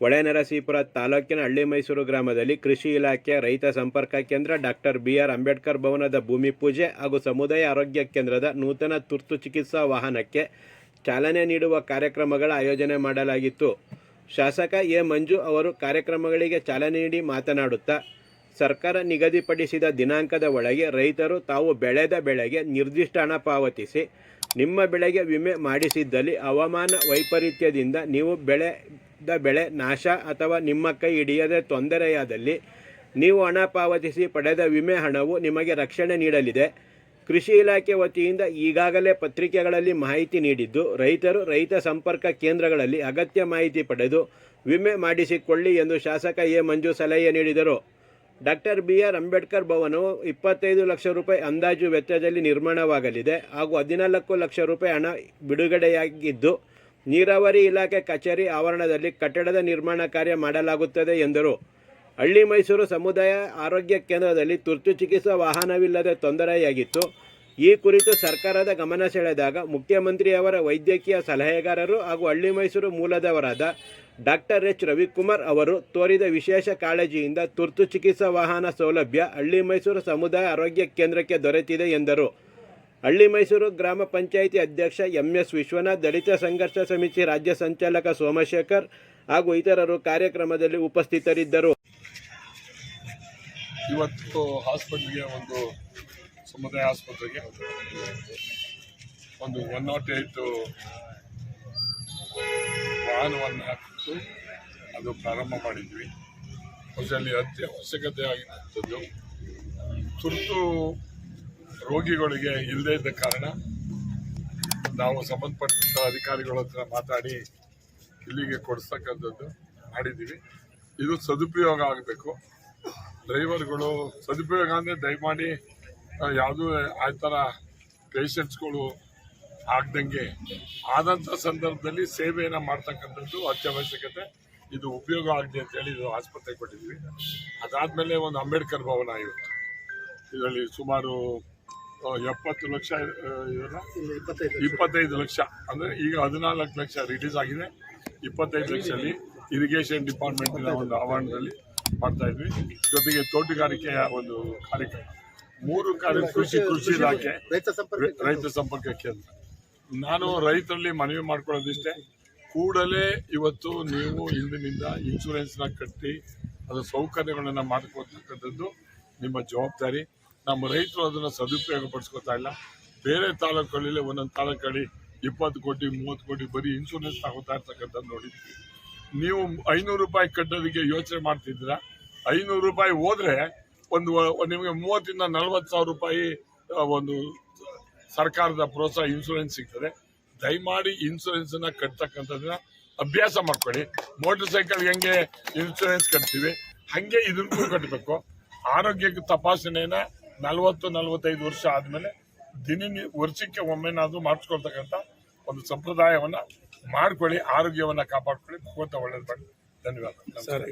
ಹೊಳೆನರಸೀಪುರ ತಾಲೂಕಿನ ಹಳ್ಳಿ ಮೈಸೂರು ಗ್ರಾಮದಲ್ಲಿ ಕೃಷಿ ಇಲಾಖೆ, ರೈತ ಸಂಪರ್ಕ ಕೇಂದ್ರ, ಡಾಕ್ಟರ್ ಬಿ ಆರ್ ಅಂಬೇಡ್ಕರ್ ಭವನದ ಭೂಮಿ ಪೂಜೆ ಹಾಗೂ ಸಮುದಾಯ ಆರೋಗ್ಯ ಕೇಂದ್ರದ ನೂತನ ತುರ್ತು ಚಿಕಿತ್ಸಾ ವಾಹನಕ್ಕೆ ಚಾಲನೆ ನೀಡುವ ಕಾರ್ಯಕ್ರಮಗಳ ಆಯೋಜನೆ ಮಾಡಲಾಗಿತ್ತು. ಶಾಸಕ ಎ ಮಂಜು ಅವರು ಕಾರ್ಯಕ್ರಮಗಳಿಗೆ ಚಾಲನೆ ನೀಡಿ ಮಾತನಾಡುತ್ತಾ, ಸರ್ಕಾರ ನಿಗದಿಪಡಿಸಿದ ದಿನಾಂಕದ ಒಳಗೆ ರೈತರು ತಾವು ಬೆಳೆದ ಬೆಳೆಗೆ ನಿರ್ದಿಷ್ಟ ಹಣ ಪಾವತಿಸಿ, ನಿಮ್ಮ ಬೆಳೆಗೆ ವಿಮೆ ಮಾಡಿಸಿದ್ದಲ್ಲಿ ಹವಾಮಾನ ವೈಪರೀತ್ಯದಿಂದ ನೀವು ಬೆಳೆದ ಬೆಳೆ ನಾಶ ಅಥವಾ ನಿಮ್ಮ ಕೈ ಹಿಡಿಯದೆ ತೊಂದರೆಯಾದಲ್ಲಿ ನೀವು ಹಣ ಪಾವತಿಸಿ ಪಡೆದ ವಿಮೆ ಹಣವು ನಿಮಗೆ ರಕ್ಷಣೆ ನೀಡಲಿದೆ. ಕೃಷಿ ಇಲಾಖೆ ವತಿಯಿಂದ ಈಗಾಗಲೇ ಪತ್ರಿಕೆಗಳಲ್ಲಿ ಮಾಹಿತಿ ನೀಡಿದ್ದು, ರೈತರು ರೈತ ಸಂಪರ್ಕ ಕೇಂದ್ರಗಳಲ್ಲಿ ಅಗತ್ಯ ಮಾಹಿತಿ ಪಡೆದು ವಿಮೆ ಮಾಡಿಸಿಕೊಳ್ಳಿ ಎಂದು ಶಾಸಕ ಎ. ಮಂಜು ಸಲಹೆ ನೀಡಿದರು. Doctor B. ಆರ್. ಅಂಬೇಡ್ಕರ್ ಭವನವು ಇಪ್ಪತ್ತೈದು ಲಕ್ಷ ರೂಪಾಯಿ ಅಂದಾಜು ವೆಚ್ಚದಲ್ಲಿ ನಿರ್ಮಾಣವಾಗಲಿದೆ ಹಾಗೂ ಹದಿನಾಲ್ಕು ಲಕ್ಷ ರೂಪಾಯಿ ಹಣ ಬಿಡುಗಡೆಯಾಗಿದ್ದು ನೀರಾವರಿ ಇಲಾಖೆ ಕಚೇರಿ ಆವರಣದಲ್ಲಿ ಕಟ್ಟಡದ ನಿರ್ಮಾಣ ಕಾರ್ಯ ಮಾಡಲಾಗುತ್ತದೆ ಎಂದರು. ಹಳ್ಳಿ ಮೈಸೂರು ಸಮುದಾಯ ಆರೋಗ್ಯ ಕೇಂದ್ರದಲ್ಲಿ ತುರ್ತು ಚಿಕಿತ್ಸಾ ವಾಹನವಿಲ್ಲದೆ ತೊಂದರೆಯಾಗಿತ್ತು. ಈ ಕುರಿತು ಸರ್ಕಾರದ ಗಮನ ಸೆಳೆದಾಗ ಮುಖ್ಯಮಂತ್ರಿಯವರ ವೈದ್ಯಕೀಯ ಸಲಹೆಗಾರರು ಹಾಗೂ ಹಳ್ಳಿ ಮೈಸೂರು ಮೂಲದವರಾದ ಡಾಕ್ಟರ್ ಎಚ್. ರವಿಕುಮಾರ್ ಅವರು ತೋರಿದ ವಿಶೇಷ ಕಾಳಜಿಯಿಂದ ತುರ್ತು ಚಿಕಿತ್ಸಾ ವಾಹನ ಸೌಲಭ್ಯ ಹಳ್ಳಿ ಮೈಸೂರು ಸಮುದಾಯ ಆರೋಗ್ಯ ಕೇಂದ್ರಕ್ಕೆ ದೊರೆತಿದೆ ಎಂದರು. ಹಳ್ಳಿ ಮೈಸೂರು ಗ್ರಾಮ ಪಂಚಾಯಿತಿ ಅಧ್ಯಕ್ಷ ಎಂ ಎಸ್ ವಿಶ್ವನಾಥ್, ದಲಿತ ಸಂಘರ್ಷ ಸಮಿತಿ ರಾಜ್ಯ ಸಂಚಾಲಕ ಸೋಮಶೇಖರ್ ಹಾಗೂ ಇತರರು ಕಾರ್ಯಕ್ರಮದಲ್ಲಿ ಉಪಸ್ಥಿತರಿದ್ದರು. ಇವತ್ತು ಹಾಸ್ಪಿಟ್ಲ್ಗೆ ಒಂದು ಸಮುದಾಯ ಆಸ್ಪತ್ರೆಗೆ ಒಂದು ಒನ್ ನಾಟ್ ಏಯ್ಟ್ ವಾಹನವನ್ನು ಹಾಕಿತ್ತು. ಅದು ಪ್ರಾರಂಭ ಮಾಡಿದ್ವಿ. ಅದರಲ್ಲಿ ಅವಶ್ಯಕತೆ ಆಗಿರುವಂಥದ್ದು ತುರ್ತು ರೋಗಿಗಳಿಗೆ ಇಲ್ಲದೇ ಇದ್ದ ಕಾರಣ ನಾವು ಸಂಬಂಧಪಟ್ಟ ಅಧಿಕಾರಿಗಳ ಹತ್ರ ಮಾತಾಡಿ ಇಲ್ಲಿಗೆ ಕೊಡಿಸ್ತಕ್ಕಂಥದ್ದು ಮಾಡಿದ್ದೀವಿ. ಇದು ಸದುಪಯೋಗ ಆಗಬೇಕು. ಡ್ರೈವರ್ಗಳು ಸದುಪಯೋಗ ಅಂದರೆ ದಯಮಾಡಿ ಯಾವುದೂ ಆ ಥರ ಪೇಷಂಟ್ಸ್ಗಳು ಆಗ್ದಂಗೆ ಆದಂಥ ಸಂದರ್ಭದಲ್ಲಿ ಸೇವೆಯನ್ನು ಮಾಡ್ತಕ್ಕಂಥದ್ದು ಅತ್ಯವಶ್ಯಕತೆ. ಇದು ಉಪಯೋಗ ಆಗಿದೆ ಅಂತೇಳಿ ಇದು ಆಸ್ಪತ್ರೆಗೆ ಕೊಟ್ಟಿದ್ದೀವಿ. ಅದಾದಮೇಲೆ ಒಂದು ಅಂಬೇಡ್ಕರ್ ಭವನ ಇವತ್ತು ಇದರಲ್ಲಿ ಸುಮಾರು ಎಪ್ಪತ್ತು ಲಕ್ಷ ಇಪ್ಪತ್ತೈದು ಲಕ್ಷ. ಅಂದರೆ ಈಗ ಹದಿನಾಲ್ಕು ಲಕ್ಷ ರಿಲೀಸ್ ಆಗಿದೆ. ಇಪ್ಪತ್ತೈದು ಲಕ್ಷದಲ್ಲಿ ಇರಿಗೇಷನ್ ಡಿಪಾರ್ಟ್ಮೆಂಟಿನ ಒಂದು ಆವರಣದಲ್ಲಿ ಮಾಡ್ತಾ ಇದ್ವಿ. ಜೊತೆಗೆ ತೋಟಗಾರಿಕೆಯ ಒಂದು ಕಾರ್ಯಕ್ರಮ. ಮೂರು ಕಾರ್ಯ ಕೃಷಿ ಕೃಷಿ ಇಲಾಖೆ ರೈತ ಸಂಪರ್ಕ ರೈತ ಸಂಪರ್ಕ ಕೇಂದ್ರ. ನಾನು ರೈತರಲ್ಲಿ ಮನವಿ ಮಾಡ್ಕೊಳ್ಳೋದಿಷ್ಟೇ. ಕೂಡಲೇ ಇವತ್ತು ನೀವು ಇಂದಿನಿಂದ ಇನ್ಶೂರೆನ್ಸ್ನ ಕಟ್ಟಿ ಅದರ ಸೌಕರ್ಯಗಳನ್ನು ಮಾಡ್ಕೊತಕ್ಕಂಥದ್ದು ನಿಮ್ಮ ಜವಾಬ್ದಾರಿ. ನಮ್ಮ ರೈತರು ಅದನ್ನು ಸದುಪಯೋಗ ಪಡಿಸ್ಕೊತಾ ಇಲ್ಲ. ಬೇರೆ ತಾಲೂಕುಗಳಲ್ಲಿ ಒಂದೊಂದು ತಾಲೂಕಲ್ಲಿ ಇಪ್ಪತ್ತು ಕೋಟಿ, ಮೂವತ್ತು ಕೋಟಿ ಬರೀ ಇನ್ಶೂರೆನ್ಸ್ ತಗೋತಾ ಇರ್ತಕ್ಕಂಥ ನೋಡಿದ್ವಿ. ನೀವು ಐನೂರು ರೂಪಾಯಿ ಕಟ್ಟೋದಕ್ಕೆ ಯೋಚನೆ ಮಾಡ್ತಿದ್ದೀರಾ? ಐನೂರು ರೂಪಾಯಿ ಹೋದ್ರೆ ಒಂದು ನಿಮಗೆ ಮೂವತ್ತಿಂದ ನಲವತ್ತು ಸಾವಿರ ರೂಪಾಯಿ ಒಂದು ಸರ್ಕಾರದ ಪ್ರೋತ್ಸಾಹ ಇನ್ಶೂರೆನ್ಸ್ ಸಿಗ್ತದೆ. ದಯಮಾಡಿ ಇನ್ಶೂರೆನ್ಸ್ ಅನ್ನ ಕಟ್ತಕ್ಕಂಥದ್ದನ್ನ ಅಭ್ಯಾಸ ಮಾಡ್ಕೊಳ್ಳಿ. ಮೋಟರ್ ಸೈಕಲ್ ಹೆಂಗೆ ಇನ್ಶೂರೆನ್ಸ್ ಕಟ್ತೀವಿ? ಹಂಗೆ ಇದಕ್ಕೂ ಕಟ್ಟಬೇಕು ಆರೋಗ್ಯಕ್ಕೆ ತಪಾಸಣೆನ ನಲವತ್ತು, ನಲವತ್ತೈದು ವರ್ಷ ಆದಮೇಲೆ ದಿನ ವರ್ಷಕ್ಕೆ ಒಮ್ಮೆನಾದ್ರೂ ಮಾಡಿಸ್ಕೊಳ್ತಕ್ಕಂಥ ಒಂದು ಸಂಪ್ರದಾಯವನ್ನ ಮಾಡ್ಕೊಳ್ಳಿ, ಆರೋಗ್ಯವನ್ನ ಕಾಪಾಡ್ಕೊಳ್ಳಿ, ಭಗವಂತ ಒಳ್ಳೇದು ಮಾಡಿ ಧನ್ಯವಾದ. ಸರ್